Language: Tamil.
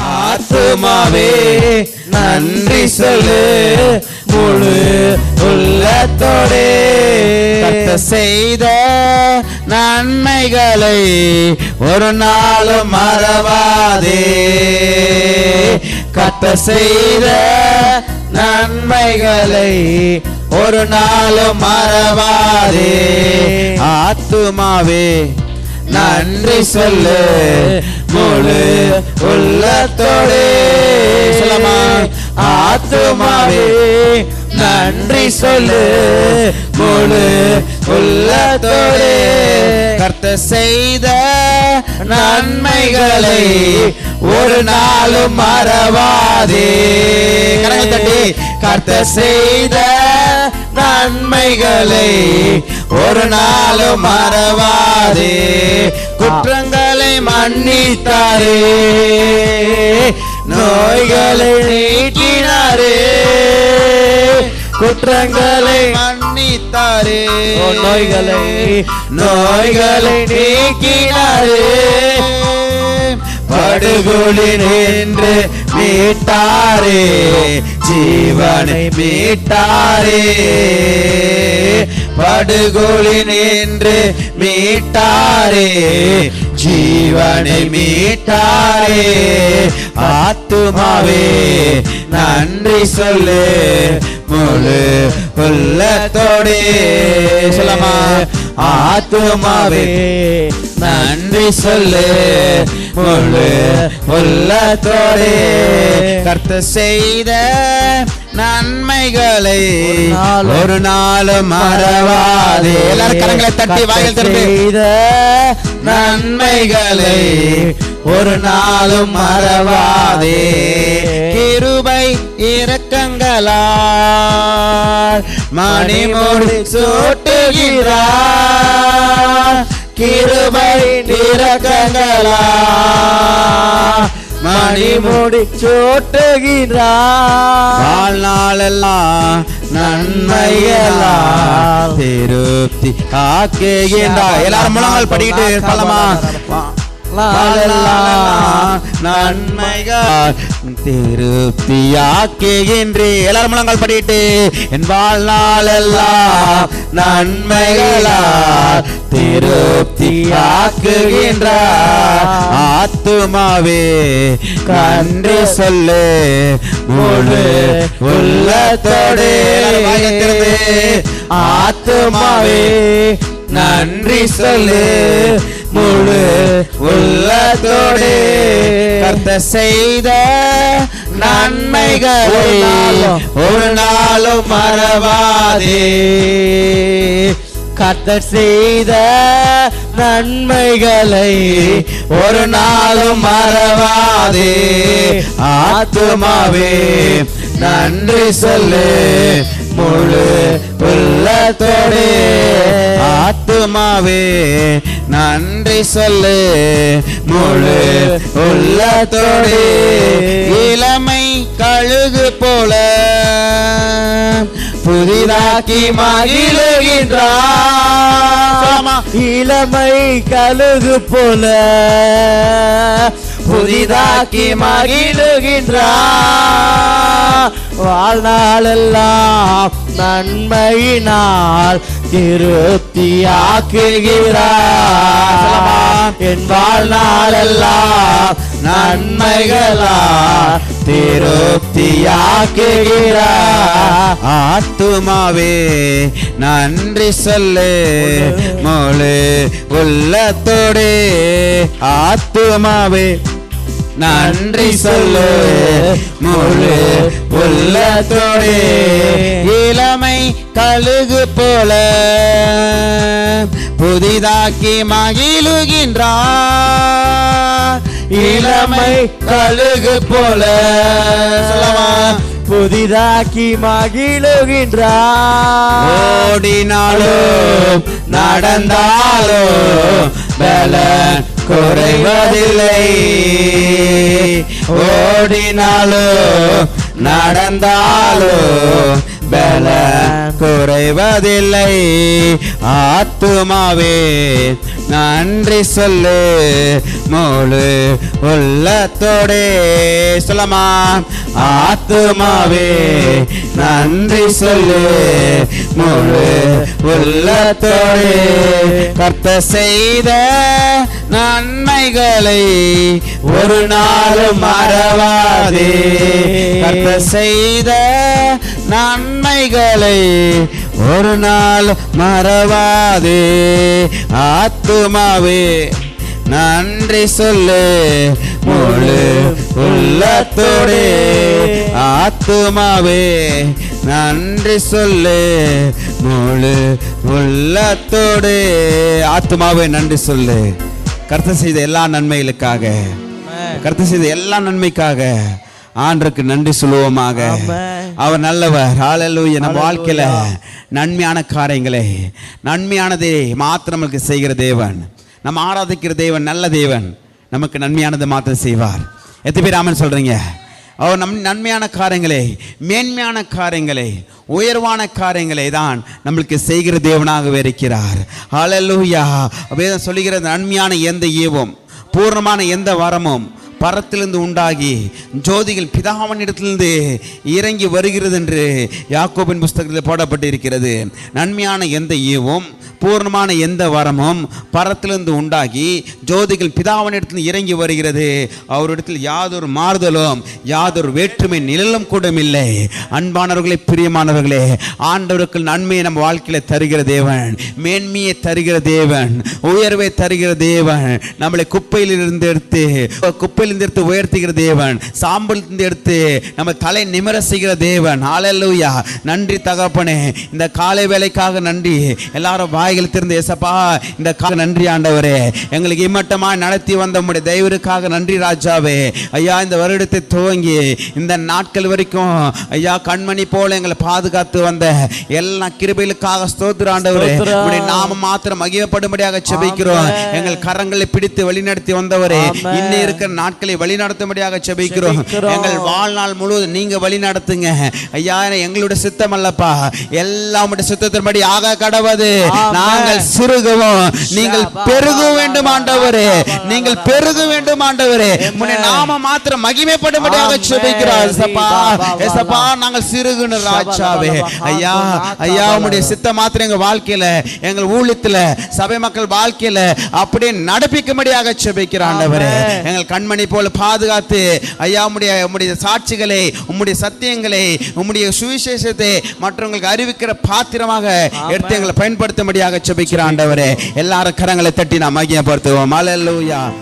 ஆத்துமாவே நன்றி சொல்லு முழு உள்ளத்தோடே. கத்த செய்த நன்மைகளை ஒரு நாளும் மறவாதே. கத்த செய்த நன்மைகளை ஒரு நாளும் மறவாதே. ஆத்துமாவே நன்றி சொல்லு முழு உள்ளத்தோடே. சொல்லமா ஆத்துமாவே நன்றி சொல்லு. முழு உள்ளத்தோடே. கர்த்த செய்த நன்மைகளை ஒரு நாளும் மறவாதே. கரங்கள் தட்டி கர்த்த செய்த நன்மைகளை ஒரு நாளும் மறவாதே. குற்றங்களை மன்னித்தாரே. நோய்களை நீக்கினாரே. குற்றங்களை மன்னித்தாரே. நோய்களை. நோய்களை நீக்கினாரே. படுகொலி நின்று மீட்டாரே ஜீவனை மீட்டாரே. படுகொலி நின்று மீட்டாரே ஜீவனை மீட்டாரே. ஆத்துமாவே நன்றி சொல்லு முழு உள்ளத்தோடே. சொல்லமா ஆத்துமாவே நன்றி சொல்லு. முழு உள்ளத்தோடே கர்த்த செய்த நன்மைகளை ஒரு நாளும் மறவாதே. எல்லாரும் கரங்களை தட்டி வாயில் செய்த நன்மைகளை ஒரு நாளும் மறவாதே. கிருபை இரக்கங்களால் மணிமூடி சூட்டுகிறார் கிருபை இரக்கங்களால் மணிமூடி சோட்டுகிறார் வாழ்நாளெல்லாம் நன்மையெல்லாம் திருப்தி ஆக்குகின்றார் எல்லாரும் முழங்கால் படிக்கிட்டு பலமா வாழ்நாளெல்லாம் திருப்தியாக்கே என்று எல்லாரும் முழங்கால் படிட்டு என் வாழ்நாளெல்லாம் நன்மைகளால் திருப்தியாக்குகின்ற ஆத்துமாவே கன்று சொல்லு முழு உள்ளத்தோடு. ஆத்துமாவே நன்றி சொல்லு முழு உள்ளத்தோடு. கர்த்த செய்த நன்மைகளை ஒரு நாளும் மறவாதே. கர்த்தர் செய்த நன்மைகளை ஒரு நாளும் மறவாதே. ஆத்துமாவே நன்றி சொல்லு. முழு உள்ளத்தோடு. ஆத்துமாவே நன்றி சொல்லு. முழு உள்ளத்தோடு இளமை கழுகு போல புதிதாக்கி மகிழுகின்றார். இளமை கழுகு போல புதிதாக்கி மகிழுகின்றார். வாழ்நாளெல்லாம் நன்மையினால் திருப்தியாக்குகிறார் என் வாழ்நாளெல்லாம் நன்மைகளால் திருப்தியாக்குகிறார். ஆத்துமாவே நன்றி சொல்லு. முழு உள்ளத்தோடு ஆத்துமாவே. நன்றி சொல்லு. முழு உள்ளத்தோடு. இளமை கழுகு போல புதிதாக்கி மகிழுகின்றார். இளமை கழுகு போல புதிதாக்கி மகிழுகின்றார். ஓடினாலும் நடந்தாலும் பல குறைவதில்லை. ஓடினாலும் நடந்தாலும் பல குறைவதில்லை. ஆத்துமாவே நன்றி சொல்லு மோழு உள்ளத்தோடே சொல்லமா ஆத்துமாவே நன்றி சொல்லு. முழு உள்ளத்தோடே கர்த்த செய்த நன்மைகளை ஒரு நாளும் மறவாதே. கர்த்த செய்த நன்மைகளை ஒரு நாள் மறவாதே. ஆத்துமாவே. நன்றி சொல்லு முழு உள்ளத்தோடே ஆத்துமாவே. நன்றி சொல்லு முழு உள்ளத்தோடே. ஆத்துமாவே நன்றி சொல்லு. கர்த்தர் செய்த எல்லா நன்மைகளுக்காக. கர்த்தர் செய்த எல்லா நன்மைக்காக ஆண்டருக்கு நன்றி சொல்லுவோமாக. அவர் நல்லவர். ஹalleluya. நம்ம வாழ்க்கையில நன்மையான காரியங்களை நன்மையானதை மாத்திரம் நமக்கு செய்கிற தேவன். நம்ம ஆராதிக்கிற தேவன் நல்ல தேவன். நமக்கு நன்மையானது மாத்திரம் செய்வார். எத்தனை பேர் ஆமன் சொல்கிறீங்க அவர் நம் நன்மையான காரியங்களை மேன்மையான காரியங்களை உயர்வான காரியங்களை தான் நம்மளுக்கு செய்கிற தேவனாகவே இருக்கிறார். அலல்லூயா வேதம் சொல்லுகிற நன்மையான எந்த ஈவம் பூர்ணமான எந்த வரமும் பரத்திலிருந்து உண்டாகி ஜோதிகள் பிதாவனிடத்திலிருந்து இறங்கி வருகிறது என்று யாக்கோபின் புஸ்தகத்தில் போடப்பட்டு இருக்கிறது நன்மையான எந்த ஈவும் பூர்ணமான எந்த வரமும் பரத்திலிருந்து உண்டாகி ஜோதிகள் பிதாவனிடத்தில் இறங்கி வருகிறது. அவரிடத்தில் யாதொரு மாறுதலும் யாதொரு வேற்றுமை நிழலும் கூட இல்லை அன்பானவர்களே பிரியமானவர்களே ஆண்டவருக்கு நன்மையை நம்ம வாழ்க்கையில தருகிற தேவன் மேன்மையை தருகிற தேவன் உயர்வை தருகிற தேவன் நம்மளை குப்பையில் இருந்து எடுத்து குப்பையிலிருந்து எடுத்து உயர்த்துகிற தேவன் சாம்பல் இருந்து எடுத்து நம்ம தலை நிமிர செய்கிற தேவன். ஹalleluya நன்றி தகப்பனே. இந்த காலை வேலைக்காக நன்றி. எல்லாரும் வாய்கள் திறந்து ஏசப்பா இந்த கால நன்றி ஆண்டவரே எங்களுக்கு இம்மட்டமா நடத்தி வந்த உம்முடைய தெய்வருக்காக நன்றி ராஜாவே ஐயா இந்த வருடத்தை துவங்கி இந்த நாட்கள் வரைக்கும் ஐயா கண்மணி போல எங்களை பாதுகாத்து வந்த எல்லா கிருபைகளுக்காக ஸ்தோத்திர ஆண்டவரே. உம்முடைய நாம மாத்திரம் மகிமைப்படும்படியாக செபிக்கிறோம். எங்கள் கரங்களை பிடித்து வழிநடத்தி வந்தவரே. இன்னும் இருக்கிற நாட்களை வழிநடத்தும்படியாக செபிக்கிறோம். எங்கள் வாழ்நாள் முழுவதும் நீங்க வழி நடத்துங்க ஐயா எங்களுடைய சித்தம் அல்லப்பா எல்லாம் உம்முடைய சித்தத்தின்படி ஆக கடவது. நாங்கள் சிறுகவும் நீங்கள் பெருக வேண்டும் ஆண்டவரே நீங்கள் பெருக வேண்டும் ஆண்டவரே. உம்முடைய நாம மாத்திரம் மகிமைப்படும்படியாக ஆமென். செபிக்கிறோம் ஏசப்பா பா, பா, பா, ஏசப்பா பா. நாங்கள் சிறுகுன ராஜாவே ஐயா ஐயா பா. சித்த மாத்திரம் எங்க வாழ்க்கையில எங்கள் ஊழியத்துல சபை மக்கள் வாழ்க்கையில அப்படியே நடப்பிக்கும்படியாக செபிக்கிற ஆண்டவரே. எங்கள் கண்மணி போல பாதுகாத்து ஐயா உம்முடைய உம்முடைய சாட்சிகளை உம்முடைய சத்தியங்களை உம்முடைய சுவிசேஷத்தை மற்றவங்களுக்கு அறிவிக்கிற பாத்திரமாக எடுத்து எங்களை பயன்படுத்தும்படியாக செபிக்கிற ஆண்டவரே எல்லாரும் கரங்களை தட்டி நாம் மகிமைப்படுத்துவோம். அலல்லூயா